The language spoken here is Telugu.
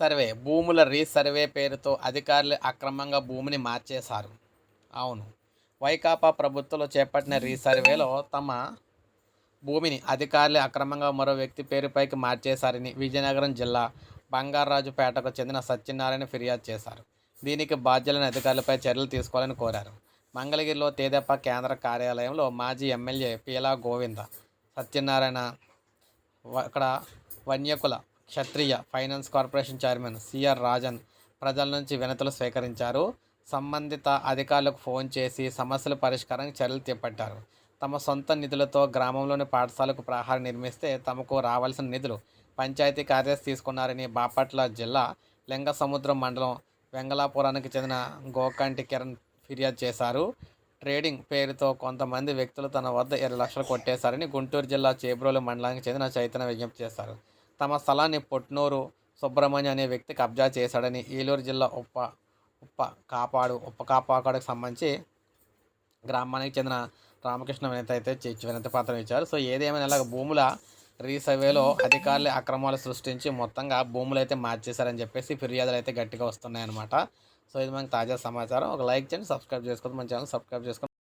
సర్వే భూముల రీసర్వే పేరుతో అధికారులు అక్రమంగా భూమిని మార్చేశారు. అవును. వైకాపా ప్రభుత్వంలో చేపట్టిన రీసర్వేలో తమ భూమిని అధికారులు అక్రమంగా మరో వ్యక్తి పేరుపైకి మార్చేశారని విజయనగరం జిల్లా బంగారాజుపేటకు చెందిన సత్యనారాయణ ఫిర్యాదు చేశారు. దీనికి బాధ్యులైన అధికారులపై చర్యలు తీసుకోవాలని కోరారు. మంగళగిరిలో తేదెప కేంద్ర కార్యాలయంలో మాజీ ఎమ్మెల్యే పీలా గోవింద సత్యనారాయణ అక్కడ Vanyakula Kshatriya finance corporation chairman C R Rajan ప్రజల నుంచి వినతులు స్వీకరించారు. సంబంధిత అధికారులకు ఫోన్ చేసి సమస్యల పరిష్కారానికి చర్యలు చేపట్టారు. తమ సొంత నిధులతో గ్రామంలోని పాఠశాలకు ప్రహారం నిర్మిస్తే తమకు రావాల్సిన నిధులు పంచాయతీ కార్యదర్శి తీసుకున్నారని బాపట్ల జిల్లా లింగసముద్రం మండలం వెంగళాపురానికి చెందిన గోకంటి కిరణ్ ఫిర్యాదు చేశారు. ట్రేడింగ్ పేరుతో కొంతమంది వ్యక్తులు తన వద్ద ఇరవై లక్షలు కొట్టేశారని గుంటూరు జిల్లా చేబ్రోలు మండలానికి చెందిన చైతన్య విజ్ఞప్తి చేశారు. తమ స్థలాన్ని పొట్నూరు సుబ్రహ్మణ్యం అనే వ్యక్తి కబ్జా చేశాడని ఏలూరు జిల్లా ఉప్ప ఉప్ప కాపాడు ఉప్ప కాపాడుకు సంబంధించి గ్రామానికి చెందిన రామకృష్ణ వినత అయితే వినతి పత్రం ఇచ్చారు. సో ఏదేమైనా ఇలాగ భూముల రీసర్వేలో అధికారులు అక్రమాలు సృష్టించి మొత్తంగా భూములు అయితే మార్చేశారని చెప్పేసి ఫిర్యాదులు అయితే గట్టిగా వస్తున్నాయన్నమాట. సో ఇది మనకి తాజా సమాచారం. ఒక లైక్ చేయండి సబ్స్క్రైబ్ చేసుకోండి మన ఛానల్ సబ్స్క్రైబ్ చేసుకోండి.